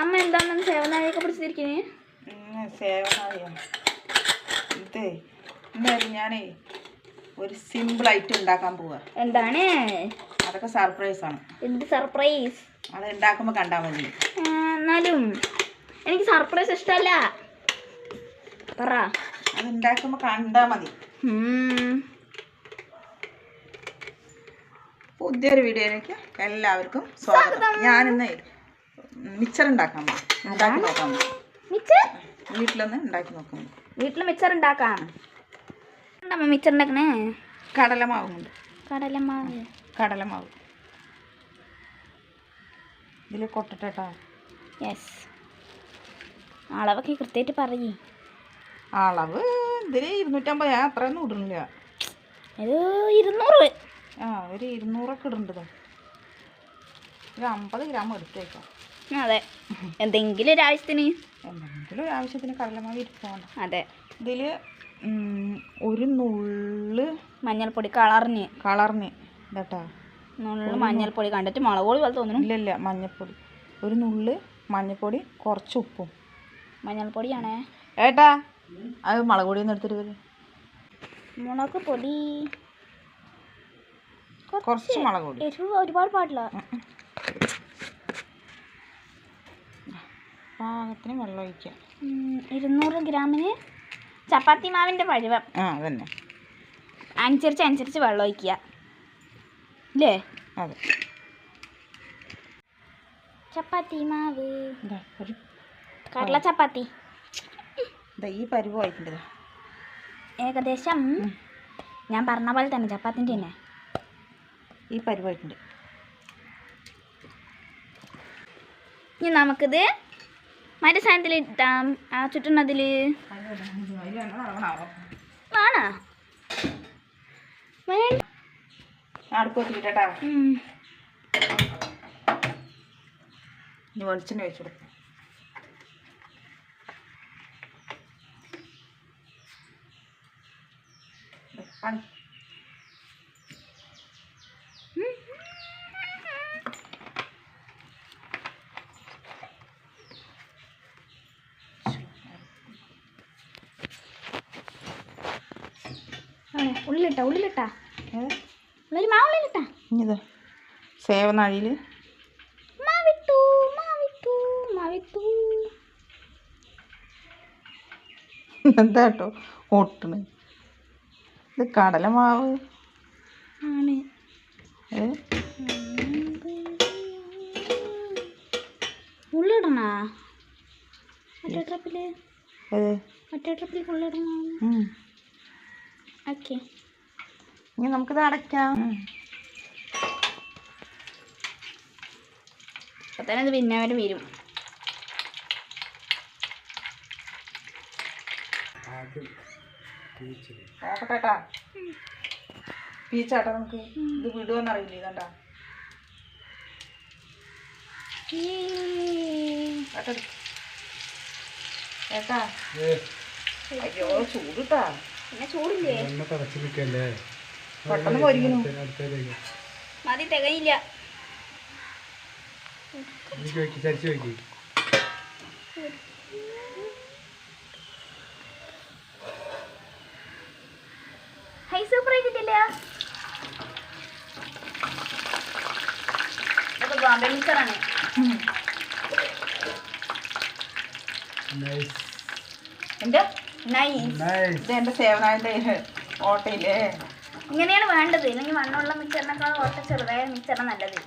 അമ്മ എന്താണ് സേവനായൊക്കെ പിടിച്ചിരിക്കുന്നേ സേവനാദിയാ ഇതേ എന്തായാലും ഞാനേ ഒരു സിമ്പിൾ ഐറ്റം ഉണ്ടാക്കാൻ പോവാ. എന്താണ്? അതൊക്കെ സർപ്രൈസ് ആണ്. എന്ത് സർപ്രൈസ് അത് ഉണ്ടാക്കുമ്പോൾ കണ്ടാൽ മതി. എന്നാലും എനിക്ക് സർപ്രൈസ് ഇഷ്ടമല്ല പറ. അത് ഉണ്ടാക്കുമ്പോൾ കണ്ടാൽ മതി. പുതിയൊരു വീഡിയോയിലേക്ക് എല്ലാവർക്കും സ്വാഗതം. ഞാനിന്ന് മിച്ചർ ഉണ്ടാക്കാൻ ഉണ്ടാക്കി നോക്കാം. മിക്സർ മിച്ചർ? വീട്ടിലൊന്ന് ഉണ്ടാക്കി നോക്കാം. വീട്ടിൽ മിച്ചർ ഉണ്ടാക്കാം. മിക്സർ മിച്ചർ ഉണ്ടാക്കണേ? കടലമാവുണ്ട് കടലമാവ്. കടലമാവ്. ഇതിൽ കൊട്ടട്ടോ യെസ് അളവൊക്കെ കൃത്യമായിട്ട് പറയേ. അളവ് ഇതിൽ ഇരുന്നൂറ്റമ്പത്. അത്രയൊന്നും ഇടുന്നില്ല. ഇത് ഇരുന്നൂറ്. ആ ഒരു ഇരുന്നൂറൊക്കെ ഇടുന്നുണ്ട് ഒരു അമ്പത് ഗ്രാം എടുത്തേക്കാം. അതെ. എന്തെങ്കിലും ഒരു ആവശ്യത്തിന്. എന്തെങ്കിലും ഒരു ആവശ്യത്തിന് കടലമാവ് ഇരിക്കണം അതെ. ഇതിൽ ഒരു നുള്ള് മഞ്ഞൾപ്പൊടി കളറിന്. കളറിന് ഇതാട്ടാ. നുള്ള് മഞ്ഞൾപ്പൊടി കണ്ടിട്ട് മുളക് പൊടി പോലെ തോന്നുന്നു. ഇല്ല ഇല്ല മഞ്ഞൾപ്പൊടി. ഒരു നുള്ള് മഞ്ഞൾപ്പൊടി കുറച്ച് ഉപ്പും. മഞ്ഞൾപ്പൊടിയാണേ. ഏട്ടാ അത് മുളക് പൊടി ഒന്ന് എടുത്തിട്ട് വരും. മുളക് പൊടി. കുറച്ച് മുളക് പൊടി. ഒരുപാട് പാടില്ല. പാകത്തിന് വെള്ളം ഒഴിക്കുക ഇരുന്നൂറ് ഗ്രാമിന് ചപ്പാത്തി മാവിന്റെ പഴുവം. ആ അതന്നെ. അനുസരിച്ച് അനുസരിച്ച് വെള്ളം ഒഴിക്കുക. അല്ലേ അതെ. ചപ്പാത്തി മാവ്. കടല ചപ്പാത്തി. ഈ പരുവായിട്ടുണ്ട്. ഏകദേശം ഞാൻ പറഞ്ഞ പോലെ തന്നെ ചപ്പാത്തിന്റെ തന്നെ. ഈ പരിവായിട്ടുണ്ട് ഇനി നമുക്കിത് മറ്റേ സാധനത്തിൽ ഇട്ടാം ആ ചുറ്റുന്നതിൽ വേണോ വെളിച്ചെണ്ണ ഒഴിച്ചു കൊടുക്കും. പണി ആ, ഉള്ളിലിട്ടാ ഉള്ളിലിട്ടാ? ഉള്ളിൽ മാവ് ഉള്ളിലിട്ടാ. ഇനിത് സേവനാഴിയിൽ മാവിട്ടു മാവിട്ടു മാവിട്ടു. എന്താ കേട്ടോ ഓട്ടണ്. ഇത് കടലമാവ് ആണ്? ഉള്ളിടണാ? മറ്റേ ട്രിപ്പിൽ? ഏത്? മറ്റേ ട്രിപ്പിൽ ഉള്ളിടണോ ഓക്കെ. ഇനി നമുക്കിത് അടയ്ക്കാം. അപ്പൊ തന്നെ ഇത് പിന്നെ അവർ വരും. പീച്ചാട്ടാ നമുക്ക് ഇത് ഇതണ്ടാ? ഏട്ടാ അയ്യോ ചൂടിട്ടാ. പിന്നെ ചൂടില്ലേ? പെട്ടെന്ന് പൊരിക്കുന്നു മതി തികയില്ല ഹൈ സൂപ്പർ ആയിട്ടില്ല മിക്സറാണ് എന്റെ നൈസ് ഇത് എന്റെ സേവനാന്റെ ഓട്ടയില്ലേ ഇങ്ങനെയാണ് വേണ്ടത്. ഇല്ലെങ്കിൽ മണ്ണുള്ള മിക്സറിനേക്കാൾ കുറച്ച് ചെറുതായ മിക്സറാണ് നല്ലത്.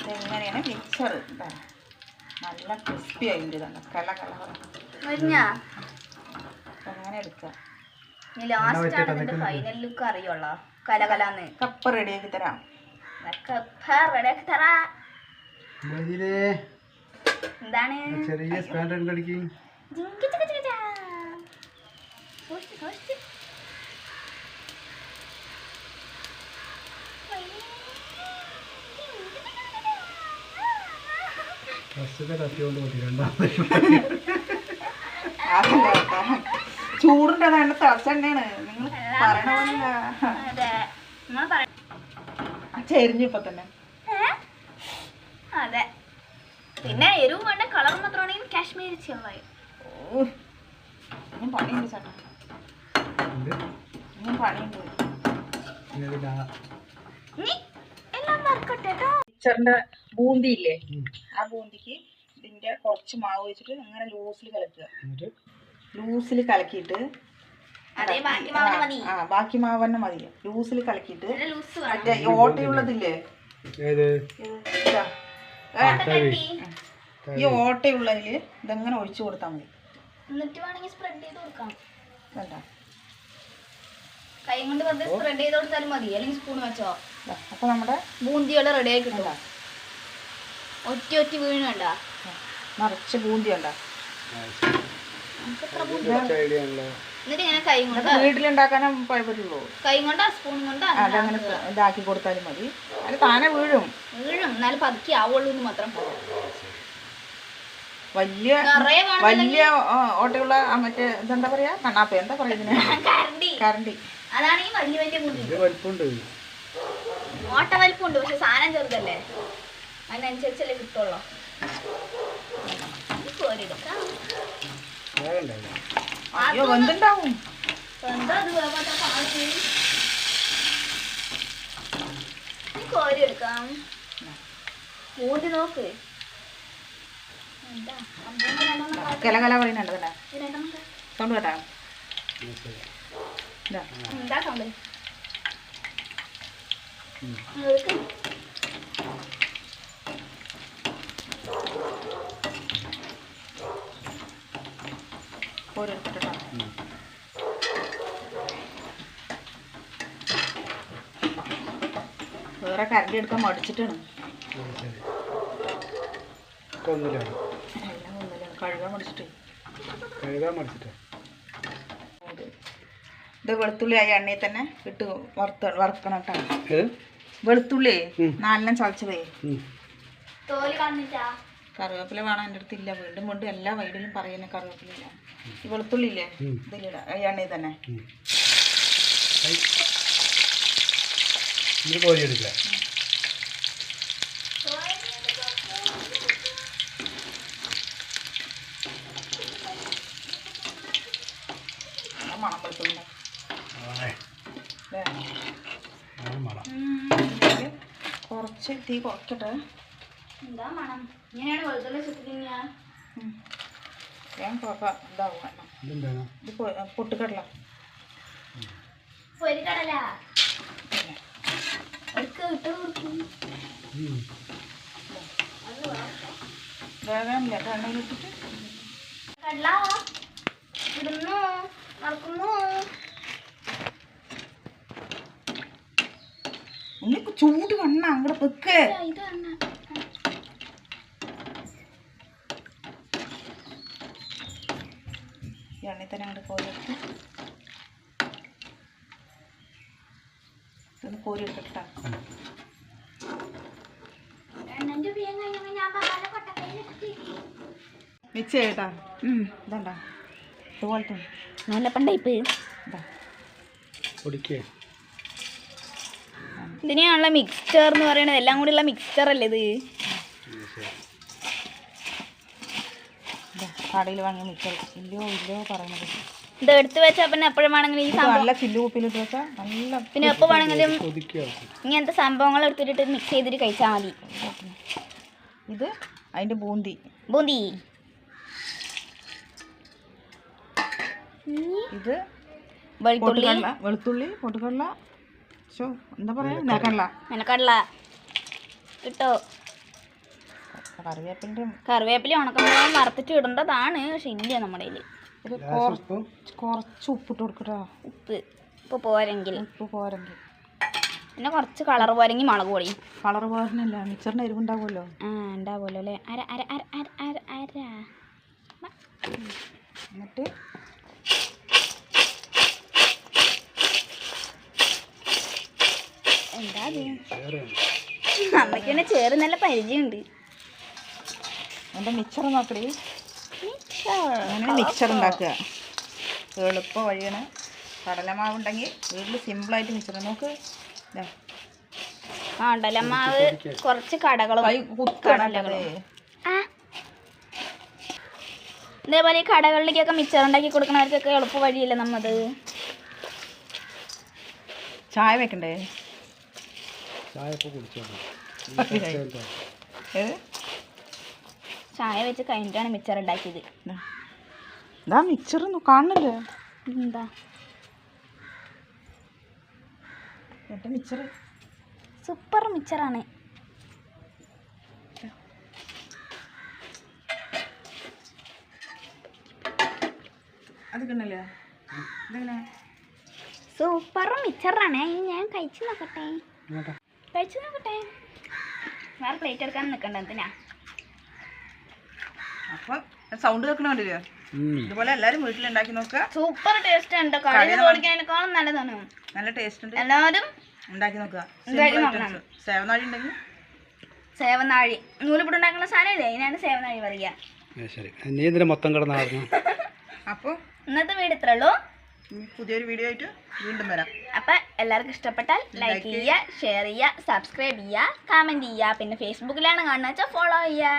ഇതെങ്ങനെയാണ്? മിക്സർ നല്ല ക്രിസ്പി ആയിട്ട് ഇതാണ് കല കല മുരിഞ്ഞാ? അങ്ങനെ എടുക്കാം. ഇനി ലാസ്റ്റ് ആണ് ഇതിന്റെ ഫൈനൽ ലുക്ക് അറിയുള്ളൂ. കലകലാന്ന് കപ്പ് റെഡിയാക്കി തരാം. റെഡിയാക്കി തരാ. എന്താണ്? ചെറിയ ജിങ്കി. ചിക്ക ചിക്ക ചാ. സൂക്ഷിച്ച്, സൂക്ഷിച്ച്. ഫസ്റ്റത്തെ കത്തി കൊണ്ട് പൊട്ടി രണ്ടാമത്തെ. ചൂടിന്റെ അതാണ് നിങ്ങൾ പറയണ പോലെ അതെ നിങ്ങൾ പറ ചെരിഞ്ഞു ഇപ്പൊ തന്നെ ഏ? പിന്നെ എരിവ് വേണ്ട കളർ മാത്രമാണെങ്കിൽ കാശ്മീരി ചെറുതായി ഓ ഞാൻ പണിയുണ്ട് ചേട്ടാ മിച്ചറിന്റെ ബൂന്തി ഇല്ലേ ആ ബൂന്തിക്ക് ഇതിന്റെ കുറച്ച് മാവ് വെച്ചിട്ട് അങ്ങനെ ലൂസിൽ കലക്കുക. എന്നിട്ട്? ലൂസിൽ കലക്കിയിട്ട് അതേ ബാക്കി ആ, ബാക്കി മാവ് തന്നെ മതി. ലൂസിൽ കലക്കിയിട്ട് മറ്റേ ഓട്ടയുള്ളതില്ലേ? ഈ ഓട്ടയുള്ളതിൽ ഇതെങ്ങനെ ഒഴിച്ചു കൊടുത്താൽ മതി? എന്നിട്ട് വേണമെങ്കിൽ സ്പ്രെഡ് ചെയ്ത് കൊടുക്കാം. വേണ്ട. കൊണ്ട് വെറുതെ സ്പ്രെഡ് ചെയ്ത് കൊടുത്താലും മതി. അല്ലെങ്കിൽ സ്പൂൺ വെച്ചോ. അപ്പോൾ നമ്മുടെ ബൂന്തിയോടെ റെഡി ആയി കിട്ടും. ഒറ്റ ഒറ്റ വീണ് വേണ്ട നിറച്ച് ബൂന്തി ഉണ്ട? ഐഡിയ ആണല്ലോ എന്നിട്ട് ഇങ്ങനെ കൈ കൊണ്ട് വീട്ടിലുണ്ടാക്കാനേ പറ്റുള്ളൂ കൈ കൊണ്ട് സ്പൂൺ കൊണ്ട് അതങ്ങനെ ഇതാക്കി കൊടുത്താലും മതി. അത് താനെ വീഴും. വീഴും. എന്നാലും പതുക്കി ആവുള്ളൂ എന്ന് മാത്രം. വലിയ വലിയ ഓട്ടയുള്ള മറ്റേ ഇതെന്താ പറയാ? കണ്ണാപ്പ. എന്താ പറയാ കറണ്ടി കരണ്ടി. കറണ്ടി ഈ വലിയ വലിയ മുടി. ഓട്ട വലിപ്പമുണ്ട് പക്ഷെ സാധനം ചെറുതല്ലേ? അതിനനുസരിച്ചല്ലേ കിട്ടുള്ളൂ. കോരിയെടുക്കാം കോരിയെടുക്കാം ഊതി നോക്ക്. കല കല പറയുന്നുണ്ട് സൗണ്ട് കേട്ടാ? ഉം, ശരി. ഇതാ എന്താ സൗണ്ട് ഉം. എടുക്ക്. കോരെടുത്തിട്ടാ ഉം. വേറെ കരണ്ടി എടുക്കാൻ മടിച്ചിട്ടാണ് കഴുകാൻ മടിച്ചിട്ട് കഴുകാൻ മടിച്ചിട്ട് ഇത് വെളുത്തുള്ളി ആ എണ്ണയിൽ തന്നെ ഇട്ട് വറുത്ത് വറുക്കണം കേട്ടോ. വെളുത്തുള്ളി. നാലെണ്ണം ചതച്ചതേ. കറിവേപ്പില വേണം എന്റെ അടുത്ത് ഇല്ല. വീണ്ടും വീണ്ടും എല്ലാ വൈഡിലും പറയുന്ന കറിവേപ്പില ഇല്ല. ഈ വെളുത്തുള്ളി ഇല്ലേ? ഇതിലിട എണ്ണയിൽ തന്നെ. കോരി എടുക്കുക ആ മണം വെളുത്തുള്ളി ആയ്. അല്ലേ ആണ് മണം ഇതിലേക്ക് കുറച്ച് തീ കുറയ്ക്കട്ടെ എന്താ മണം? ഇങ്ങനെയാണ് വെളുത്തുള്ളി ചുറ്റിങ്ങ ഇതാവും ഇത് പൊട്ടുകടല. പൊരിക്കടല. എടുക്ക് ഇട്ട് കൊടുക്കും. ഉം. വേഗം ഇല്ല എണ്ണയിലിട്ടിട്ട് കടല. ഇടുന്നു. മറക്കുന്നു. ഒന്ന് ചൂട് കണ്ണ അങ്ങോട്ട് വെക്ക് എണ്ണ തന്നെ ഈ എണ്ണയിൽ തന്നെ അങ്ങോട്ട് കോരിയെടുത്ത് ഇതൊന്ന് കോരി എടുക്കട്ടാ എണ്ണന്റെ ഉപയോഗം കഴിഞ്ഞപ്പോൾ ഞാൻ പപ്പാടെ കൊട്ടക്കൈയിലിട്ട് മിക്സ് ചെയ്യട്ടാ. ഇതണ്ടാ. ഇതുപോലത്തെ. നല്ല പണ്ടൈപ്പ് ഇതാ. പൊടിക്കേ. ഇതിനെയാണല്ലോ മിക്സ്ചർ എന്ന് പറയുന്നത് എല്ലാം കൂടി ഉള്ള മിക്സ്ചർ അല്ലേ ഇത്? കടയിൽ വാങ്ങിയ മിക്സർ ഇല്ലയോ ഇല്ലയോ പറയുന്നത്. ഇത് എടുത്തു വെച്ചാൽ പിന്നെ എപ്പോഴും വേണമെങ്കിലും ഈ ഇത് സംഭവം നല്ല ചില്ലു ഉപ്പിലിട്ട് വെച്ചാൽ നല്ല പിന്നെ എപ്പോൾ വേണമെങ്കിലും കൊതിക്കുക ഇങ്ങനത്തെ സംഭവങ്ങൾ എടുത്തിട്ട് മിക്സ് ചെയ്തിട്ട് കഴിച്ചാൽ മതി. ഇത് അതിന്റെ ബൂന്തി. ബൂന്തി. ഇത് വെളുത്തുള്ളി. വെളുത്തുള്ളി പൊട്ടുകടല ഷോ എന്താ പറയാ? നിലക്കടല നിലക്കടല കിട്ടോ കറിവേപ്പിന്റെ കറിവേപ്പില ഉണക്കമുളകും വറുത്തിട്ട് ഇടേണ്ടതാണ്. പക്ഷെ ഇല്ല നമ്മുടെ ഒരു കുറച്ച് ഉപ്പിട്ട് കൊടുക്കട്ടോ. ഉപ്പ്. ഉപ്പ് പോരെങ്കിൽ. ഉപ്പ് പോരെങ്കിൽ. പിന്നെ കുറച്ച് കളർ പോരെങ്കിൽ മുളക് പൊടി. കളർ പോരനല്ല മിക്സറിന്റെ എരിവുണ്ടാവുമല്ലോ. ആ ഉണ്ടാവുമല്ലോ അല്ലേ? അര അര അര അര അര അര എന്നിട്ട് എന്താ അത് വേറെ അമ്മയ്ക്ക് പിന്നെ ചേറ് നല്ല പരിചയമുണ്ട് എന്റെ മിക്സർ നോക്കടി അങ്ങനെ മിക്സർ ഉണ്ടാക്കുക. എളുപ്പ വഴിയാണ് കടലമാവ് ഉണ്ടെങ്കിൽ വീട്ടിൽ സിമ്പിളായിട്ട് മിക്സർ നോക്ക്. കടലമാവ് കുറച്ച് കടകളും ഇതേപോലെ ഈ കടകളിലേക്കൊക്കെ മിച്ചർ ഉണ്ടാക്കി കൊടുക്കണവർക്കൊക്കെ എളുപ്പ വഴിയില്ല നമ്മത് ചായ വെക്കണ്ടേ? ചായ കുടിച്ചോ ചായ വെച്ച് കഴിഞ്ഞിട്ടാണ് മിച്ചർ ഉണ്ടാക്കിയത്. എന്താ ഇതാ മിക്സറൊന്നും കാണുന്നില്ലേ എന്താ മിക്സർ സൂപ്പർ മിച്ചറാണ് ആണ്. കിണ്ണല്ലേ ഇതെങ്ങനെ? സൂപ്പർ മിച്ചറാണ് ഞാൻ കഴിച്ചു നോക്കട്ടെ. കഴിച്ചു നോക്കട്ടെ. വേറെ പ്ലേറ്റ് എടുക്കാൻ നിൽക്കണ്ട എന്തിനാ? അപ്പൊ സൗണ്ട് കേൾക്കണ കണ്ടില്ലേ? ഇതുപോലെ എല്ലാരും വീട്ടിലുണ്ടാക്കി നോക്കുക സൂപ്പർ ടേസ്റ്റ് ഉണ്ട്. കടയിൽ മേടിക്കുന്നതിനേക്കാളും നല്ലതാണ്. നല്ല ടേസ്റ്റ് ഉണ്ട്. എല്ലാവരും ഉണ്ടാക്കി നോക്കുക. സേവനാഴി ഉണ്ടെങ്കിൽ. സേവനാഴി. നൂലിപ്പൊടി ഉണ്ടാക്കുന്ന സാധനമില്ലേ? ഇതിനാണ് സേവനാഴി പറയുക. ശരി. നീ എന്തിനാ മൊത്തം അപ്പോൾ ഇന്നത്തെ വീട് ഇത്രേ ഉള്ളൂ. പുതിയൊരു വീഡിയോ ആയിട്ട് വീണ്ടും വരാം. അപ്പം എല്ലാവർക്കും ഇഷ്ടപ്പെട്ടാൽ ലൈക്ക് ചെയ്യുക ഷെയർ ചെയ്യുക സബ്സ്ക്രൈബ് ചെയ്യുക കമന്റ് ചെയ്യുക. പിന്നെ ഫേസ്ബുക്കിലാണ് കാണുന്നത് വെച്ചാൽ ഫോളോ ചെയ്യുക.